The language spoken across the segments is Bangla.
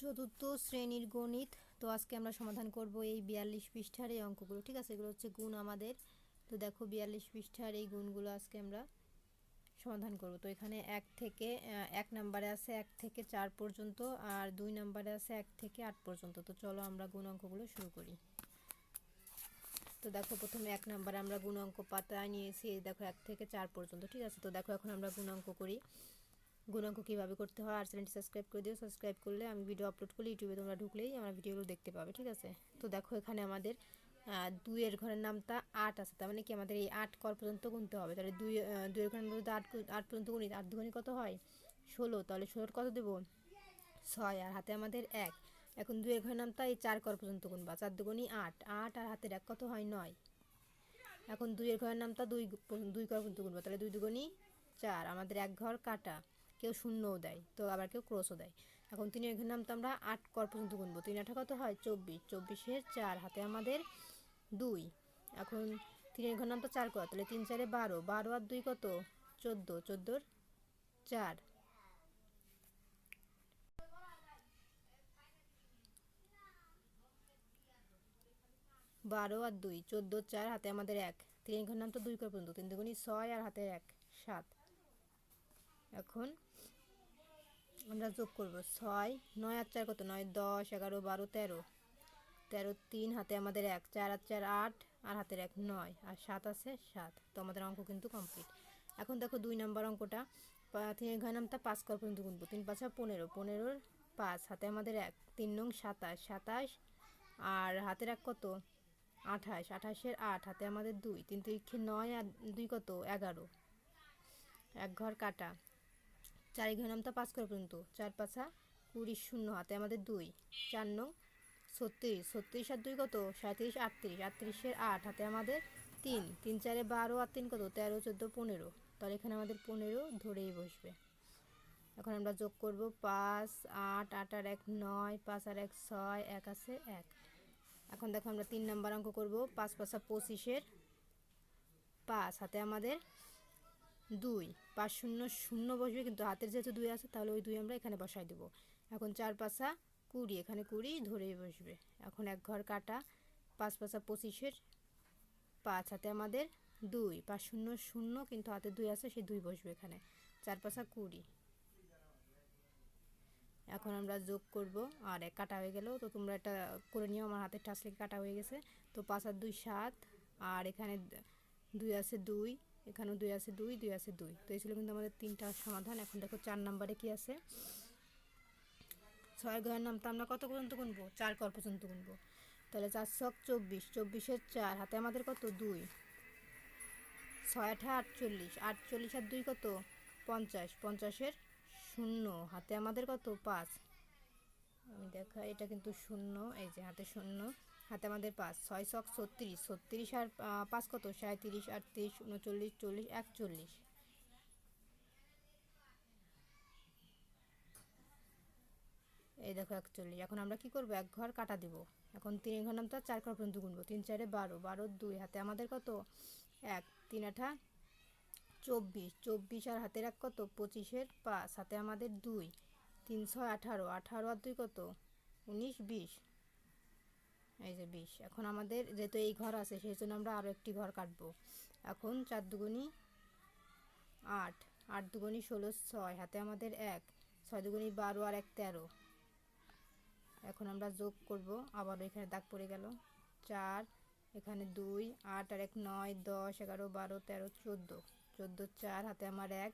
চতুর্থ শ্রেণির গণিত। তো আজকে আমরা সমাধান করব এই বিয়াল্লিশ পৃষ্ঠার এই অঙ্কগুলো, ঠিক আছে? এগুলো হচ্ছে গুণ আমাদের। তো দেখো বিয়াল্লিশ পৃষ্ঠার এই গুণগুলো আজকে আমরা সমাধান করব। তো এখানে এক থেকে এক নম্বরে আছে এক থেকে চার পর্যন্ত আর দুই নাম্বারে আছে এক থেকে আট পর্যন্ত। তো চলো আমরা গুণ অঙ্কগুলো শুরু করি। তো দেখো প্রথমে এক নাম্বারে আমরা গুণ অঙ্ক পাতায় নিয়েছি দেখো এক থেকে চার পর্যন্ত, ঠিক আছে? তো দেখো এখন আমরা গুণ অঙ্ক করি। গুণাঙ্ক কীভাবে করতে হয়, আর চ্যানেলটি সাবস্ক্রাইব করে দিও। সাবস্ক্রাইব করলে আমি ভিডিও আপলোড করলে ইউটিউবে তোমরা ঢুকলেই আমার ভিডিওগুলো দেখতে পাবে, ঠিক আছে? তো দেখো এখানে আমাদের দুইয়ের ঘরের নামটা আট আছে, তার মানে কি আমাদের এই আট কর পর্যন্ত গুনতে হবে। তাহলে দুই দুইয়ের ঘরের মধ্যে আট আট পর্যন্ত গুনি আট দুগুনি কত হয়? ষোলো, তাহলে ষোলোর কত দেবো? ছয়, আর হাতে আমাদের এক। এখন দুইয়ের ঘরের নামটা এই চার কর পর্যন্ত গুনবা, চার দুগুনি আট। আট আর হাতের এক কত হয়? নয়। এখন দুইয়ের ঘরের নামটা দুই দুই কর পর্যন্ত গুনবা, তাহলে দুই দুগুনি চার। আমাদের এক ঘর কাটা। কেউ শূন্যও দেয়, তো আবার কেউ ক্রসও দেয়। এখন তিনের ঘরের নামটা আমরা আট কর পর্যন্ত গুনবো। তিন আঠা কত হয়? চব্বিশ। চব্বিশের চার হাতে আমাদের দুই। এখন তিনের ঘর নামটা চার কর, তাহলে তিন চারে বারো। বারো আর দুই কত? চোদ্দ। চোদ্দোর চার। বারো আর দুই চোদ্দ চার হাতে আমাদের এক। তিন ঘর নাম তো দুই কর পর্যন্ত, তিন দুগুনি ছয় আর হাতে এক, সাত। এখন আমরা যোগ করব ছয়, নয় আর চার কত? নয়, দশ, এগারো, বারো, তেরো। তেরো, তিন, হাতে আমাদের এক, চার আর চার, আট, আর হাতের এক, নয়, আর সাত আছে সাত। তো আমাদের অঙ্ক কিন্তু কমপ্লিট এখন দেখো দুই নম্বর অঙ্কটা। তিন ঘর নামটা পাঁচ কর পর্যন্ত গুনবো। তিন, পাঁচা পনেরো। পনেরোর পাঁচ, হাতে আমাদের এক, তিন, নং, সাতাশ। সাতাশ, আর হাতের এক কত? আঠাশ। আঠাশের আট, হাতে আমাদের দুই। তিন তিরিক্ষে নয়, আর দুই কত? এগারো। এক ঘর কাটা। চারি ঘর নামটা পাঁচ করে পর্যন্ত। চার পাঁচা কুড়ি শূন্য হাতে আমাদের দুই। চার নং ছত্রিশ। ছত্রিশ আর দুই কত? সাঁত্রিশ আটত্রিশ। আটত্রিশের আট হাতে আমাদের তিন। তিন চারে বারো আর তিন কত? তেরো, চোদ্দ, পনেরো। তাহলে এখানে আমাদের পনেরো ধরেই বসবে। এখন আমরা যোগ করব পাঁচ, আট আট আর এক নয়, পাঁচ আর এক ছয়, এক আছে এক। এখন দেখো আমরা তিন নাম্বার অঙ্ক করব। পাঁচ পাঁচা পঁচিশের পাঁচ হাতে আমাদের দুই। পাঁচ শূন্য শূন্য বসবে কিন্তু হাতের যেহেতু দুই আছে, তাহলে ওই দুই আমরা এখানে বসাই দেবো। এখন চার পাঁচা কুড়ি, এখানে কুড়ি ধরেই বসবে। এখন এক ঘর কাটা, পাঁচ পাঁচা পঁচিশের পাঁচ হাতে আমাদের দুই। পাঁচ শূন্য শূন্য কিন্তু হাতে দুই আছে সেই দুই বসবে এখানে। চার পাঁচা কুড়ি। এখন আমরা যোগ করব। আর এক কাটা হয়ে গেল, তো তোমরা এটা করে নিও, আমার হাতের টাচ লেগে কাটা হয়ে গেছে। তো পাঁচ আর দুই সাত, আর এখানে দুই আছে দুই। এখানেও দুই আছে দুই দুই আছে দুই। তো এই ছিল কিন্তু আমাদের তিনটা সমাধান। এখন দেখো চার নাম্বারে কি আছে? ছয় ঘরের নামটা আমরা কত পর্যন্ত গুনবো? চার কর পর্যন্ত গুনবো। তাহলে চার ছক চব্বিশ। চব্বিশের চার, হাতে আমাদের কত? দুই। ছয় আঠা আটচল্লিশ। আটচল্লিশ আর দুই কত? পঞ্চাশ। পঞ্চাশের শূন্য। হাতে আমাদের কত? পাঁচ। আমি দেখা, এটা কিন্তু শূন্য। এই যে হাতে শূন্য। হাতে আমাদের পাঁচ। ছয় ছক ছত্রিশ। ছত্রিশ আর পাঁচ কত? সাঁত্রিশ আটত্রিশ, উনচল্লিশ, চল্লিশ, একচল্লিশ। এই দেখো একচল্লিশ। এখন আমরা কি করব? এক ঘর কাটা দিব। এখন তিন ঘর নামটা চার ঘর পর্যন্ত গুনবো। তিন, চারে বারো। বারো, দুই। হাতে আমাদের কত? এক। তিন, আঠা, চব্বিশ। চব্বিশ আর হাতের এক কত? পঁচিশের পাঁচ। হাতে আমাদের দুই। তিন, ছয়, আঠারো। আঠারো আর দুই কত? উনিশ, বিশ। এই যে বিশ এখন আমাদের যেহেতু এই ঘর আছে সেই জন্য আমরা আরও একটি ঘর কাটবো। এখন চার দুগুনি আট আট দুগুনি ষোলো ছয়, হাতে আমাদের এক, ছয় দুগুনি বারো আর এক তেরো। এখন আমরা যোগ করব আবার এখানে দাগ পড়ে গেল। চার, এখানে দুই, আট আর এক নয়, দশ, এগারো, বারো, তেরো, চোদ্দ। চোদ্দ, চার, হাতে আমার এক,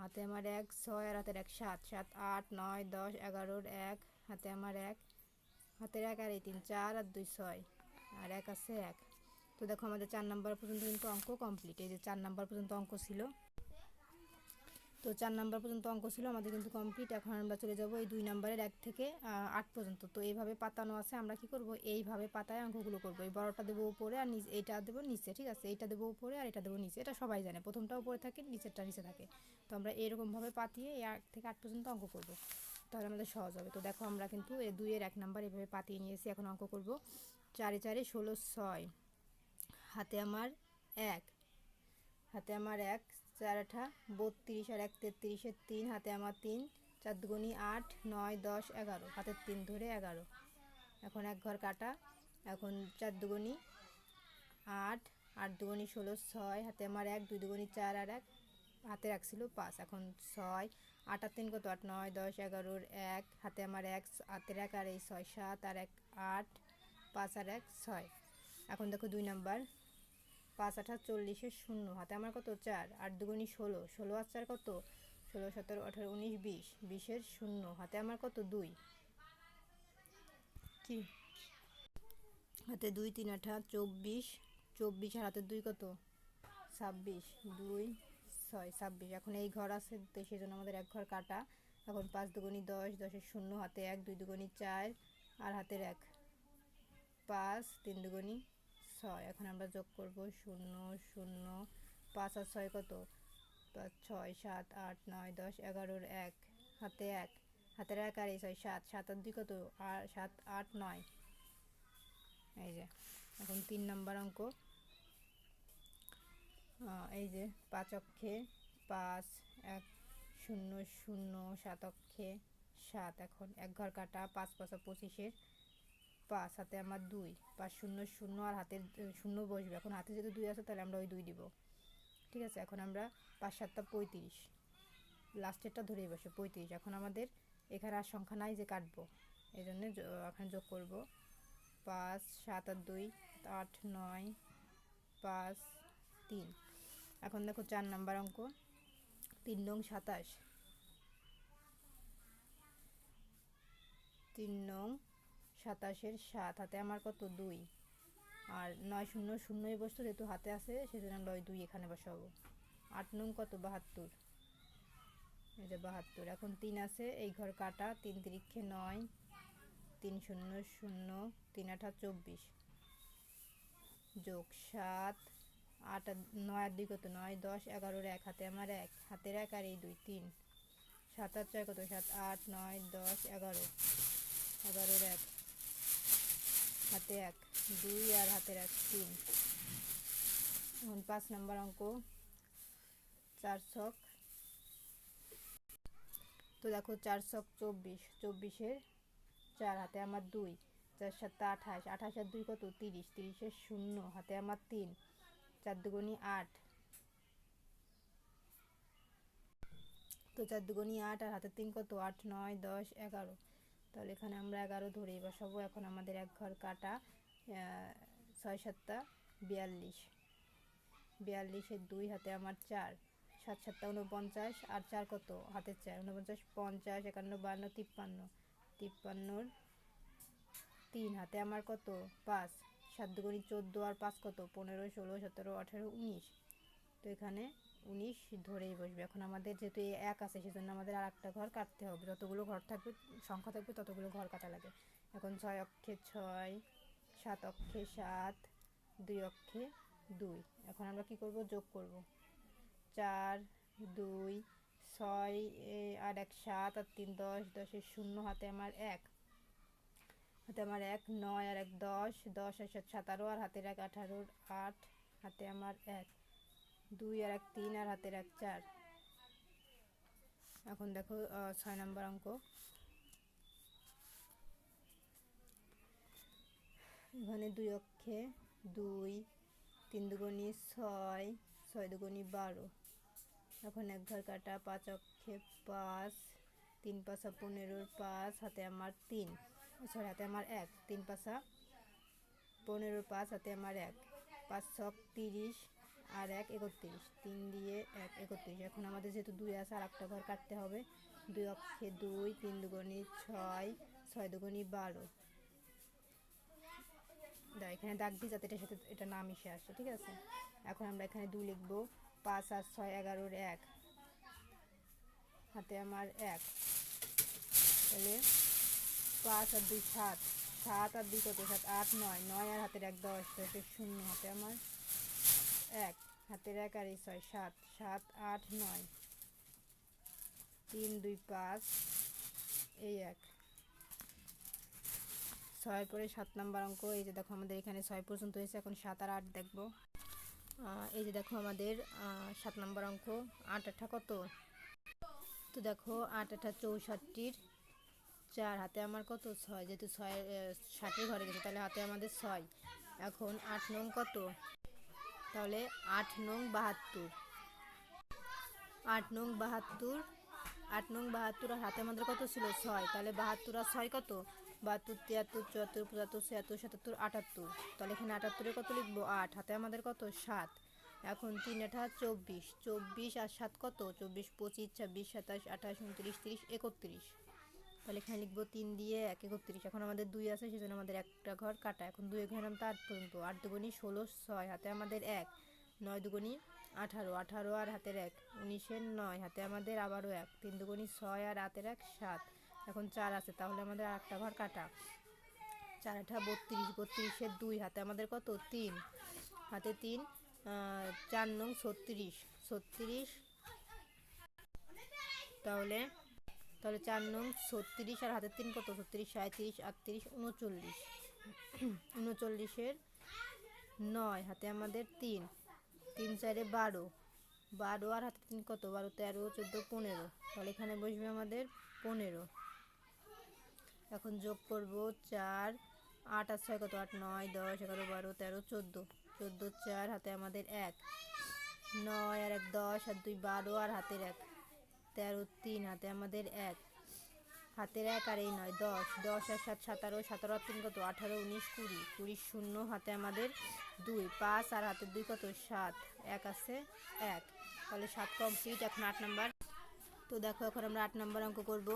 হাতে আমার এক, ছয় আর হাতের এক, সাত। সাত, আট, নয়, দশ, এগারোর এক, হাতে আমার এক হাতের এক আর এই তিন, চার আর দুই ছয়, আর এক আছে এক। তো দেখো আমাদের চার নাম্বার পর্যন্ত কিন্তু অঙ্ক কমপ্লিট এই যে চার নাম্বার পর্যন্ত অঙ্ক ছিল। তো চার নাম্বার পর্যন্ত অঙ্ক ছিল, আমাদের কিন্তু কমপ্লিট এখন আমরা চলে যাব এই দুই নাম্বারের এক থেকে আট পর্যন্ত। তো এইভাবে পাতানো আছে, আমরা কি করব? এইভাবে পাতায় অঙ্কগুলো করব। এই বড়টা দেবো উপরে আর নিচে, এইটা দেবো নিচে, ঠিক আছে? এইটা দেবো উপরে আর এটা দেবো নিচে, এটা সবাই জানে। প্রথমটা উপরে থাকে, নিচেরটা নিচে থাকে। তো আমরা এরকমভাবে পাতিয়ে এই এক থেকে আট পর্যন্ত অঙ্ক করব। তাহলে আমাদের সহজ হবে। তো দেখো আমরা কিন্তু এ দুইয়ের এক নাম্বার এভাবে পাতিয়ে নিয়েছি, এখন অঙ্ক করব। চারে চারে ষোলো, ছয়। হাতে আমার এক। হাতে আমার এক, চার আঠা, বত্রিশ আর এক তেত্রিশের তিন। হাতে আমার তিন, চার দুগুনি আট, নয়, দশ, এগারো। হাতের তিন ধরে এগারো। এখন এক ঘর কাটা। এখন চার দুগুনি আট আট দুগুনি ষোলো, ছয়। হাতে আমার এক, দুই দুগুনি চার আর এক। হাতে রাখছিল পাঁচ। এখন ছয় আট আর তিন কত আট নয় দশ এগারোর এক, হাতে আমার এক, হাতের এক আর এই ছয়, সাত আর এক, আট, পাঁচ আর এক, ছয়। এখন দেখো দুই নাম্বার। পাঁচ, আঠাশ চল্লিশের শূন্য। হাতে আমার কত? চার। আট দুগুনি ষোলো। ষোলো আর চার কত? ষোলো, সতেরো, আঠারো, উনিশ, বিশ। বিশের শূন্য। হাতে আমার কত? দুই। কি? হাতে দুই, তিন আঠা চব্বিশ। চব্বিশ আর হাতে দুই কত? ছাব্বিশ। দুই ছয়, ছাব্বিশ। এখন এই ঘর আছে তো সেই জন্য আমাদের এক ঘর কাটা। এখন পাঁচ দুগুনি দশ, দশের শূন্য, হাতে এক, দুই দুগুনি চার, আর হাতের এক। পাঁচ, তিন দুগুনি ছয়। এখন আমরা যোগ করব শূন্য শূন্য। পাঁচ আর ছয় কত? পাঁচ, ছয়, সাত, আট, নয়, দশ, এগারোর এক। হাতে এক। হাতের এক আর এই ছয়, সাত। সাত আর দুই কত? আর সাত, আট, নয়। এই যে, এখন তিন নম্বর অঙ্ক। এই যে পাঁচ অক্ষে, পাঁচ, এক, শূন্য শূন্য, সাত অক্ষে, সাত এখন, এক ঘর কাটা, পাঁচ, পাঁচা পঁচিশের, পাঁচ, হাতে আমার দুই, পাঁচ, শূন্য শূন্য আর হাতের শূন্য বসবে। এখন হাতে যদি দুই আছে, তাহলে আমরা ওই দুই দিব। ঠিক আছে, এখন আমরা পাঁচ, সাতটা পঁয়ত্রিশ। লাস্টেরটা ধরেই বসে, পঁয়ত্রিশ। এখন আমাদের এখানে আর সংখ্যা নাই যে কাটবো। এই জন্যে এখন যোগ করব। পাঁচ, সাত আর দুই, আট, নয়, পাঁচ, তিন। এখন দেখো চার নাম্বার অঙ্ক। তিন নং সাতাশ। তিন নং সাতাশের সাত, হাতে আমার কত? দুই। আর নয় শূন্য, শূন্যই বসতো যেহেতু হাতে আছে, সেজন্য ওই দুই এখানে বসাবো। আট নং কত? বাহাত্তর। এই যে বাহাত্তর। এখন তিন আছে, এই ঘর কাটা, তিন তিরিক্ষে নয়, তিন শূন্য শূন্য, তিন আঠা চব্বিশ। যোগ সাত আট নয় আর দুই কত নয়, দশ, এগারোর এক হাতে, আমার এক, হাতের এক আর এই দুই, তিন। সাত আট ছয় কত? সাত, আট, নয়, দশ, এগারো। এগারোর এক, হাতে এক, দুই আর হাতের এক, তিন। এখন পাঁচ নম্বর অঙ্ক, চার ছক। তো দেখো, চার ছক চব্বিশ, চব্বিশের চার হাতে আমার দুই, চার সাতটা আঠাশ আঠাশ আর দুই কত? তিরিশ, তিরিশের শূন্য, হাতে আমার তিন। চার দুগুনি আট। তো চার দুগুনি আট আর হাতে তিন কত? আট, নয়, দশ, এগারো। তাহলে এখানে আমরা এগারো ধরেই বসাবো। এখন আমাদের এক ঘর কাটা ছয় সাতটা, বিয়াল্লিশ। বিয়াল্লিশের দুই হাতে আমার চার। সাত সাতটা উনপঞ্চাশ আর চার কত? হাতের চার। উনপঞ্চাশ পঞ্চাশ, একান্ন, বান্ন, তিপ্পান্ন। তিপ্পান্নর তিন হাতে আমার কত? পাঁচ। সাত চোদ্দ আর পাঁচ কত? পনেরো, ষোলো, সতেরো, আঠেরো, উনিশ। তো এখানে উনিশ ধরেই বসবে। এখন আমাদের যেহেতু এক আছে, সেজন্য আমাদের আর একটা ঘর কাটতে হবে। যতগুলো ঘর থাকবে, সংখ্যা থাকবে, ততগুলো ঘর কাটা লাগে। এখন ছয় অক্ষে ছয়, সাত অক্ষে সাত, দুই অক্ষে দুই। এখন আমরা কি করব? যোগ করব। চার, দুই, ছয় আর এক, সাত আর তিন, দশ, দশের শূন্য হাতে আমার এক। হাতে আমার এক নয় আর এক দশ দশ আর সাত সাতারো আর হাতের এক আঠারোর আট, হাতে আমার এক দুই আর এক তিন, আর হাতের এক চার। এখন দেখো ছয় নম্বর অঙ্ক। এখানে দুই অক্ষে দুই, তিন দুগুনি ছয় ছয় দুগুনি বারো। এখন এক ঘর কাটা, পাঁচ অক্ষে পাঁচ, তিন পাঁচা পনেরোর পাঁচ, হাতে আমার তিন। সরি হাতে আমার এক, তিন পাঁচা পনেরো পাঁচ হাতে আমার এক পাঁচ ছক তিরিশ আর এক একত্রিশ তিন দিয়ে এক একত্রিশ এখন আমাদের যেহেতু দুই আছে আর একটা ঘর কাটতে হবে। দুই অক্ষে দুই, তিন দুগুনি ছয় ছয় দুগুনি বারো। দাও, এখানে দাগ দিই যাতে এটার সাথে এটা না মিশে আসে, ঠিক আছে? এখন আমরা এখানে দুই লিখব, পাঁচ আর ছয় এগারোর এক। হাতে আমার এক। তাহলে পাঁচ আর দুই, সাত। সাত আর দুই কত? সাত, আট, নয়। নয় আর হাতের এক, দশ। দশের শূন্য হাতে আমার এক। হাতের এক আর এই ছয়, সাত। সাত, আট, নয়। তিন, দুই, পাঁচ, এই এক। ছয় পরে সাত নাম্বার অঙ্ক। এই যে দেখো আমাদের এখানে ছয় পর্যন্ত হয়েছে। এখন সাত আর আট দেখব। এই যে দেখো আমাদের সাত নাম্বার অঙ্ক। আট আঠা কত? তো দেখো, আট আটা চৌষট্টির চার, হাতে আমার কত ছয়? যেহেতু ছয় ষাটের ঘরে গেছে, তাহলে হাতে আমাদের ছয়। এখন আট নং কত? তাহলে আট নং বাহাত্তর। আট নং বাহাত্তর, আট নং বাহাত্তর আর হাতে আমাদের কত ছিল? ছয়। তাহলে বাহাত্তর আর ছয় কত? বাহাত্তর, তিয়াত্তর, চুয়াত্তর, পঁচাত্তর, ছিয়াত্তর, সাতাত্তর, আটাত্তর। তাহলে এখানে আটাত্তরে কত লিখব? আট। হাতে আমাদের কত? সাত। এখন তিন, আঠা, চব্বিশ। চব্বিশ আর সাত কত? চব্বিশ, পঁচিশ, ছাব্বিশ, সাতাশ, আঠাশ, উনত্রিশ, তিরিশ, একত্রিশ। তাহলে এখানে লিখব তিন দিয়ে এক একত্রিশ। এখন আমাদের দুই আছে, সেজন্য আমাদের একটা ঘর কাটা। এখন দুই ঘর নামটা আট পর্যন্ত। আট দুগুনি ষোলো, ছয়, হাতে আমাদের এক। নয় দুগুনি আঠারো আঠারো আর হাতের এক। উনিশের নয়, হাতে আমাদের আবারও এক। তিন দুগুনি ছয় আর হাতের এক, সাত। এখন চার আছে, তাহলে আমাদের আর একটা ঘর কাটা। চার আঠা বত্রিশ, বত্রিশের দুই। হাতে আমাদের কত? তিন। হাতে তিন চার নং ছত্রিশ। ছত্রিশ। তাহলে তাহলে চার নং ছত্রিশ আর হাতের তিন কত? ছত্রিশ সাঁত্রিশ আটত্রিশ, উনচল্লিশ। উনচল্লিশের নয়, হাতে আমাদের তিন। তিন চারে বারো। বারো আর হাতে তিন কত? বারো, তেরো, চোদ্দ, পনেরো। তাহলে এখানে বসবে আমাদের পনেরো। এখন যোগ করব চার, আট আর ছয় কত? আট, নয়, দশ, এগারো, বারো, তেরো, চোদ্দ। চোদ্দ, চার, হাতে আমাদের এক। নয় আর এক, দশ, আর দুই, বারো, আর হাতের এক। তেরো, তিন হাতে আমাদের এক। হাতের এক আর এই নয়, দশ। দশ আর সাত, সাতারো। সাতারো তিন কত? আঠারো, উনিশ, কুড়ি। কুড়ি শূন্য হাতে আমাদের দুই। পাঁচ আর হাতের দুই কত? সাত। এক আছে? এক। তাহলে সাত কমপ্লিট এখন আট নাম্বার। তো দেখো, এখন আমরা আট নাম্বার অঙ্ক করব।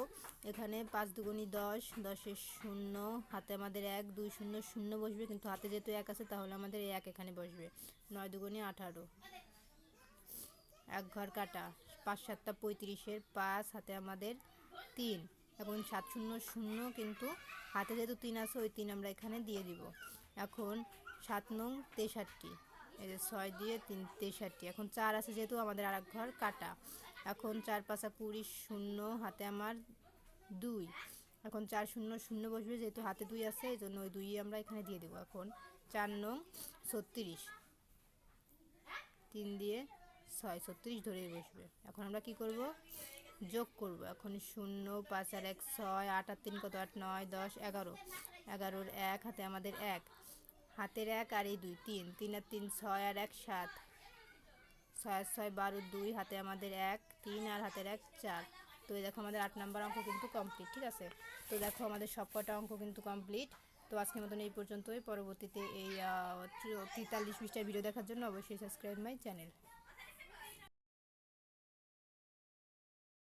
এখানে পাঁচ দুগুনি দশ দশের শূন্য, হাতে আমাদের এক, দুই শূন্য শূন্য বসবে। কিন্তু হাতে যেহেতু এক আছে, তাহলে আমাদের এক এখানে বসবে। নয় দুগুনি আঠারো। এক ঘর কাটা। পাঁচ সাতটা পঁয়ত্রিশের পাঁচ হাতে আমাদের তিন এখন সাত শূন্য শূন্য কিন্তু হাতে যেহেতু তিন আছে, ওই তিন আমরা এখানে দিয়ে দিব। এখন সাত নং তেষট্টি, এই যে ছয় দিয়ে তিন তেষট্টি, এখন চার আছে যেহেতু আমাদের আর ঘর কাটা। এখন চার পাঁচা কুড়ি শূন্য হাতে আমার দুই, এখন চার শূন্য শূন্য বসবে যেহেতু হাতে দুই আছে, এই জন্য ওই দুই আমরা এখানে দিয়ে দেবো। এখন চার নং ছত্রিশ, তিন দিয়ে ছয় ছত্রিশ ধরেই বসবে। এখন আমরা কি করব? যোগ করব। এখন শূন্য, পাঁচ আর এক, ছয়, আট আর তিন কত? আট, নয়, দশ, এগারো। এগারোর এক, হাতে আমাদের এক। হাতের এক আর এই দুই, তিন। তিন আর তিন, ছয় আর এক, সাত। ছয় আর ছয়, বারো, দুই, হাতে আমাদের এক। তিন আর হাতের এক, চার। তো এই দেখো আমাদের আট নাম্বার অঙ্ক কিন্তু কমপ্লিট ঠিক আছে? তো দেখো আমাদের সব কটা অঙ্ক কিন্তু কমপ্লিট তো আজকের মতন এই পর্যন্তই। পরবর্তীতে এই তেতাল্লিশ পৃষ্ঠার ভিডিও দেখার জন্য অবশ্যই সাবস্ক্রাইব মাই চ্যানেল